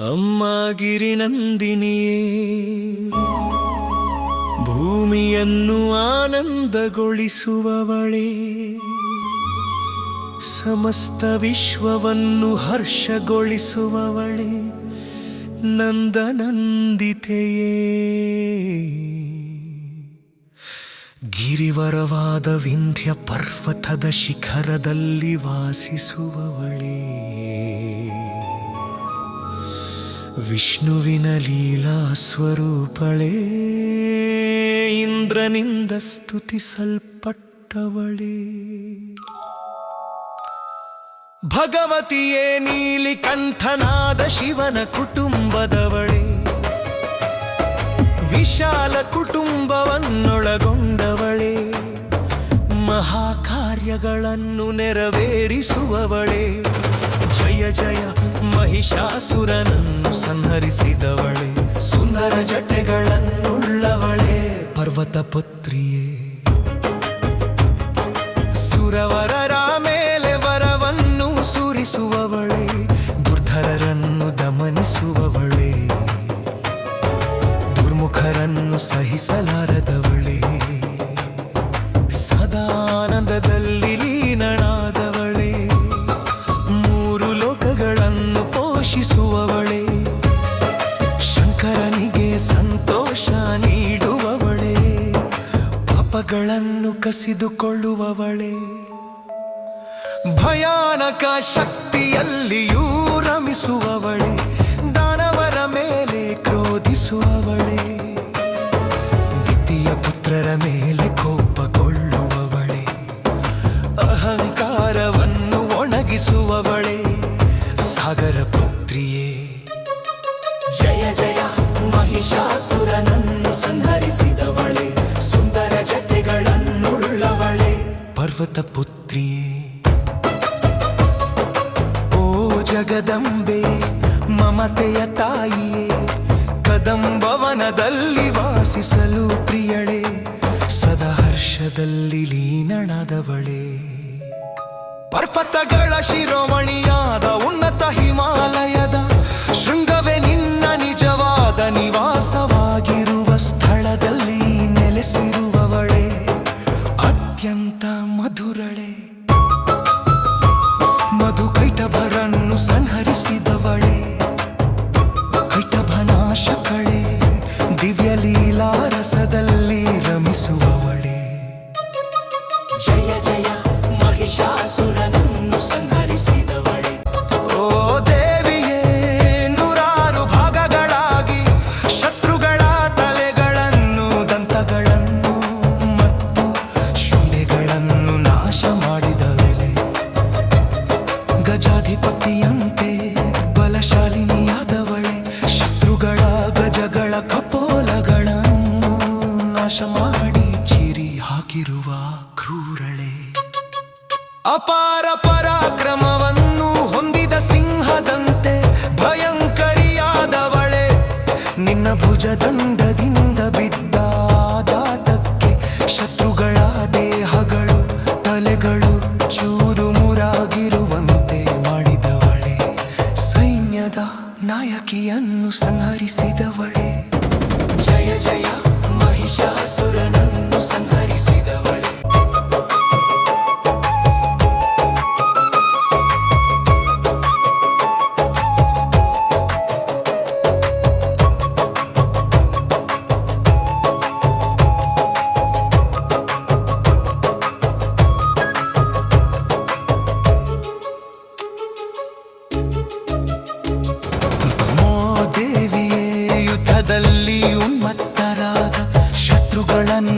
ಅಮ್ಮ ಗಿರಿನಂದಿನಿಯೇ ಭೂಮಿಯನ್ನು ಆನಂದಗೊಳಿಸುವವಳೇ ಸಮಸ್ತ ವಿಶ್ವವನ್ನು ಹರ್ಷಗೊಳಿಸುವವಳೇ ನಂದನಂದಿತೆಯೇ. ಗಿರಿವರವಾದ ವಿಂಧ್ಯ ಪರ್ವತದ ಶಿಖರದಲ್ಲಿ ವಾಸಿಸುವವಳೇ ವಿಷ್ಣುವಿನ ಲೀಲಾ ಸ್ವರೂಪಳೇ ಇಂದ್ರನಿಂದ ಸ್ತುತಿಸಲ್ಪಟ್ಟವಳೇ. ಭಗವತಿಯೇ ನೀಲಿಕಂಠನಾದ ಶಿವನ ಕುಟುಂಬದವಳೇ ವಿಶಾಲ ಕುಟುಂಬವನ್ನೊಳಗೊಂಡವಳೇ ಮಹಾಕಾರ್ಯಗಳನ್ನು ನೆರವೇರಿಸುವವಳೇ. ಜಯ ಜಯ ಮಹಿಷಾಸುರನನ್ನು ಸಂಹರಿಸಿದವಳೆ, ಸುಂದರ ಜಟೆಗಳನ್ನುಳ್ಳವಳೇ ಪರ್ವತ ಪುತ್ರಿಯೇ. ಸುರವರರ ಮೇಲೆ ವರವನ್ನು ಸುರಿಸುವವಳೆ, ದುರ್ಧರರನ್ನು ದಮನಿಸುವವಳೇ. ದುರ್ಮುಖರನ್ನು ಸಹಿಸಲಾರದವಳೇ. ಲೋಕಗಳನ್ನು ಶಂಕರನಿಗೆ ಸಂತೋಷ ನೀಡುವವಳೇ, ಪಾಪಗಳನ್ನು ಕಸಿದುಕೊಳ್ಳುವವಳೇ. ಭಯಾನಕ ಶಕ್ತಿಯಲ್ಲಿಯೂ ರಮಿಸುವವಳೇ ದಾನವರ ಮೇಲೆ ಕ್ರೋಧಿಸುವವಳೇ. ದ್ವಿತೀಯ ಪುತ್ರರ ಮೇಲೆ ಪುತ್ರಿಯೇ ಜಯ ಜಯ ಮಹಿಷಾಸುರನನ್ನು ಸಂಹರಿಸಿದವಳೆ ಸುಂದರ ಜತೆಗಳನ್ನುಳ್ಳವಳೆ ಪರ್ವತ ಪುತ್ರಿಯೇ. ಓ ಜಗದಂಬೆ ಮಮತೆಯ ತಾಯಿಯೇ ಕದಂಬವನದಲ್ಲಿ ವಾಸಿಸಲು ಪ್ರಿಯಳೆ ಸದಾ ಹರ್ಷದಲ್ಲಿ ಲೀನಣದವಳೆ ಪರ್ವತಗಳ ಶಿರೋಮಣಿಯಾದ ಉನ್ನತ ಹಿಮಾಲಯದ ಮಧುರಳೆ ಮಧು ಕೈಟಭರನ್ನು ಸಂಹರಿಸಿದವಳೇ. ಕೈಟಭನಾಶಕಳೆ ದಿವ್ಯ ಲೀಲಾರಸದಲ್ಲಿ ರಮಿಸುವವಳೇ. ಜಯ ಜಯ ಮಹಿಷಾಸುರನನ್ನು ನಾಶ ಮಾಡಿ ಚಿರಿ ಹಾಕಿರುವ ಕ್ರೂರಳೆ. ಅಪಾರ ಪರಾಕ್ರಮವನ್ನು ಹೊಂದಿದ ಸಿಂಹದಂತೆ ಭಯಂಕರಿಯಾದವಳೆ. ನಿನ್ನ ಭುಜದಂಡದಿಂದ ಬಿದ್ದಾದಾತಕ್ಕೆ ಶತ್ರುಗಳ ದೇಹಗಳು, ತಲೆಗಳು ಚೂರು ಮುರಾಗಿರುವಂತೆ ಮಾಡಿದವಳೆ. ಸೈನ್ಯದ ನಾಯಕಿಯನ್ನು ಸಂಹರಿಸಿದವಳೆ.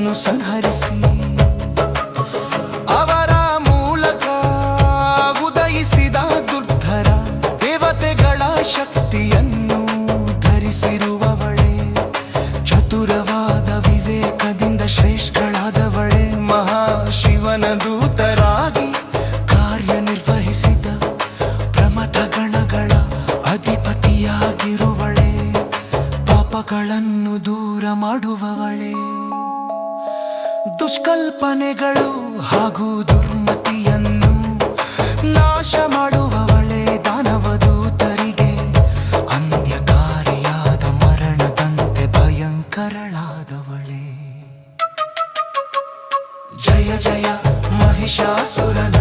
ಶತ್ರುಗಳನ್ನು ಸಂಹರಿಸಿ. ಅವರ ಮೂಲಕ ಉದಯಿಸಿದ ದುರ್ಧರ ದೇವತೆಗಳ ಶಕ್ತಿಯನ್ನು ಧರಿಸಿರುವವಳೆ, ಚತುರವಾದ ವಿವೇಕದಿಂದ ಶ್ರೇಷ್ಠಳಾದವಳೆ, ಮಹಾಶಿವನ ದೂತರಾಗಿ ಕಾರ್ಯನಿರ್ವಹಿಸಿದ ಪ್ರಮಥ ಗಣಗಳ ಅಧಿಪತಿಯಾಗಿರುವಳೆ, ಪಾಪಗಳನ್ನು ದೂರ ಮಾಡುವವಳೆ. ದುಷ್ಕಲ್ಪನೆಗಳು ಹಾಗೂ ದುರ್ಮತಿಯನ್ನು ನಾಶ ಮಾಡುವವಳೆ ದಾನವದೂತರಿಗೆ ಅಂತ್ಯಕಾರಿಯಾದ ಮರಣದಂತೆ ಭಯಂಕರಳಾದವಳೆ. ಜಯ ಜಯ ಮಹಿಷಾಸುರನ